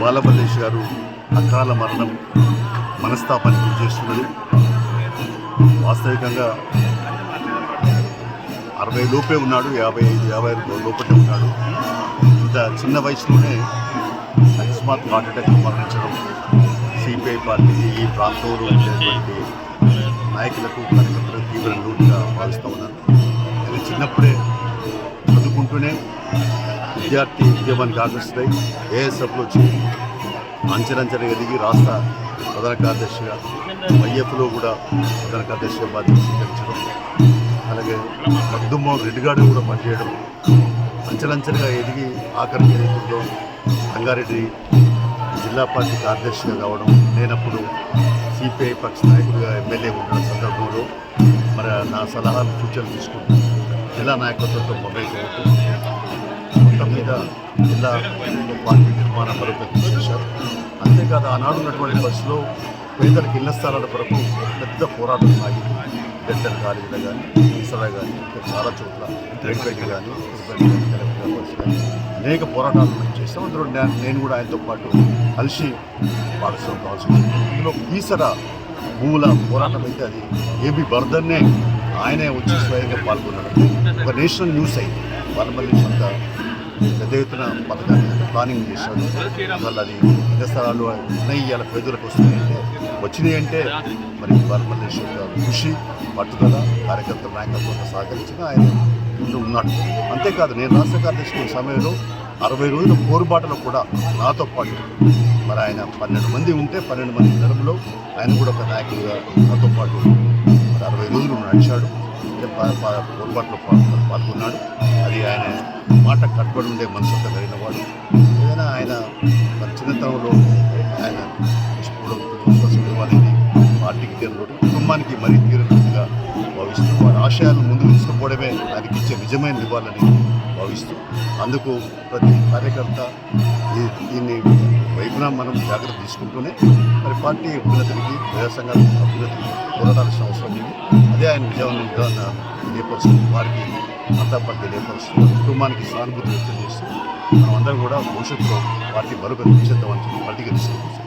బాలబలేష్ గారు అకాల మరణం మనస్తాపాన్ని గురి చేస్తున్నది. వాస్తవికంగా అరవై లోపే ఉన్నాడు యాభై ఐదు యాభై ఐదు లోపలే ఉన్నాడు. ఇంత చిన్న వయసులోనే అకస్మాత్ హార్ట్ అటాక్ మరణించడం సిపిఐ పార్టీకి ఈ ప్రాంతంలో ఉండేటువంటి నాయకులకు కార్యకర్తలకు తీవ్ర లోటుగా భావిస్తూ ఉన్నాను చిన్నప్పుడే విద్యార్థి ఉద్యమాన్ని ఆకర్షితాయి ఏఎస్ఎఫ్లో చేరి అంచెలంచెలు ఎదిగి రాష్ట్ర ప్రధాన కార్యదర్శిగా వైఎఫ్లో కూడా ప్రధాన కార్యదర్శిగా బాధ్యత స్వీకరించడం. అలాగే మగ్దుమోహన్ రెడ్డి గారు కూడా పనిచేయడం. అంచెలంచెలుగా ఎదిగి ఆఖరికి ఏదైతుందో రంగారెడ్డి జిల్లా పార్టీ కార్యదర్శిగా కావడం నేనప్పుడు సిపిఐ పక్ష నాయకుడిగా ఎమ్మెల్యే ఉన్న సందర్భంలో మరి నా సలహాలు సూచనలు తీసుకుంటూ జిల్లా నాయకత్వంతో చేయడం మొత్తం మీద జిల్లా పార్టీ నిర్మాణ బలోపేతం చేశారు అంతేకాదు ఆనాడు ఉన్నటువంటి బస్సులో పేదలకు ఇళ్ళ స్థలాల కొరకు పెద్ద పోరాటం సాగింది డెంటల్ కాలేజీలో కానీ ఇసరా కానీ ఇంకా చాలా చోట్ల కానీ తెలంగాణ బస్సు కానీ అనేక పోరాటాలు మేము చేస్తాం అందులో నేను కూడా ఆయనతో పాటు కలిసి భాగస్వామి కావాల్సి వచ్చింది. ఇందులో ఈసర భూముల పోరాటం అయితే అది ఏబి బర్దన్నే ఆయనే వచ్చి స్వయంగా పాల్గొన్నాడు. ఒక నేషనల్ న్యూస్ అయింది వనమల్లి సొంత పెద్ద ఎత్తున పథకాన్ని ప్లానింగ్ చేశాడు అందువల్ల అది ఇళ్ళ స్థలాలు ఉన్నాయి. ఇవాళ పేదలకు వస్తున్నాయంటే వచ్చినాయి అంటే మరి మల్లేశ్వర్ గారు కృషి పట్టుదల కార్యకర్తల నాయకత్వంతో సహకరించిన ఆయన ముందు ఉన్నాడు. అంతేకాదు నేను రాష్ట్ర కార్యదర్శి సమయంలో అరవై రోజుల పోరుబాటలో కూడా నాతో పాటు మరి ఆయన పన్నెండు మంది ఉంటే పన్నెండు మంది నెలలో ఆయన కూడా ఒక నాయకుడిగా నాతో పాటు మరి అరవై రోజులు నడిచాడు అంటే పాల్గొన్నాడు అది ఆయన మాట కట్టుబడి ఉండే మనసుతో కలిగిన వాడు. ఏదైనా ఆయన మన చిన్నతనంలో ఆయన తీసుకోవడం విశ్వాసం అనేది పార్టీకి తీరు కుటుంబానికి మరీ ముందుకు తీసుకుపోవడమే ఆయనకి ఇచ్చే నిజమైన నివాళని భావిస్తూ అందుకు ప్రతి కార్యకర్త దీన్ని వైపున మనం జాగ్రత్త తీసుకుంటూనే మరి పార్టీ అభ్యున్నతికి ప్రజా సంఘాల అభ్యున్నతికి పోరాడాల్సిన అవసరం ఉంది. అదే ఆయన విజయవాడ తెలియపరుస్తుంది వారికి అంతా పార్టీ తెలియపరుస్తూ కుటుంబానికి సానుభూతి వ్యక్తం చేస్తూ మనం అందరం కూడా భవిష్యత్తులో పార్టీ బలోపేతం చేద్దామని చెప్పి పార్టీకి తీసుకుంటాం